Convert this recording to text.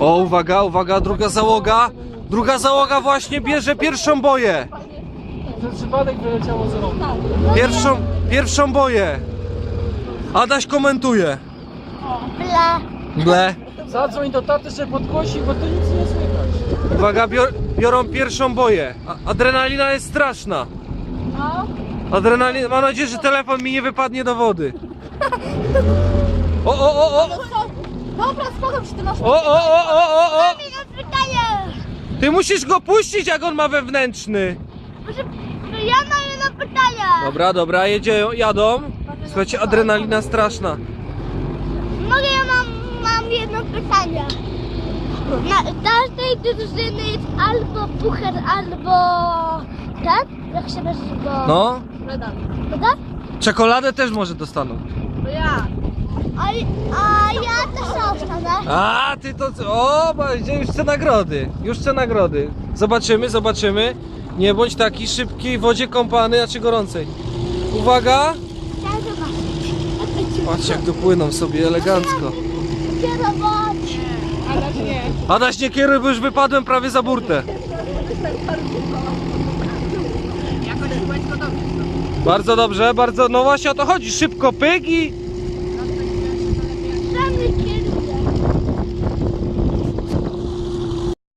O, uwaga, uwaga, druga załoga. Druga załoga właśnie bierze pierwszą boję. Przez przypadek wyleciało z rąk. Pierwszą, pierwszą boję. Adaś komentuje. Ble. Ble. Zadzwoń do taty, że podgłosi, bo to nic nie słychać. Uwaga, bior, biorą pierwszą boję. A, adrenalina jest straszna. No. Adrenalina, mam nadzieję, że telefon mi nie wypadnie do wody. O, o, o, o! Dobra, spoko, czy ty masz... O, o, o, o, o, o! Ty musisz go puścić, jak on ma wewnętrzny. Może ja mam jedno pytanie. Dobra, dobra, jedzie, jadą. Słuchajcie, adrenalina straszna. Mogę, ja mam, mam jedno pytanie. Na każdej drużyny jest albo pucher, albo ten, jak się nazywa? No, czekoladę też może dostaną. To ja. A, A, ty to... O, już chcę nagrody. Już chcę nagrody. Zobaczymy, zobaczymy. Nie bądź taki szybki w wodzie kąpany, a czy gorącej. Uwaga! Chciałam zobaczyć. Patrz jak dopłyną sobie elegancko. Chcę zobaczyć. Adaś nie kieruj, bo już wypadłem prawie za burtę. Bardzo dobrze, bardzo, no właśnie o to chodzi. Szybko pyk i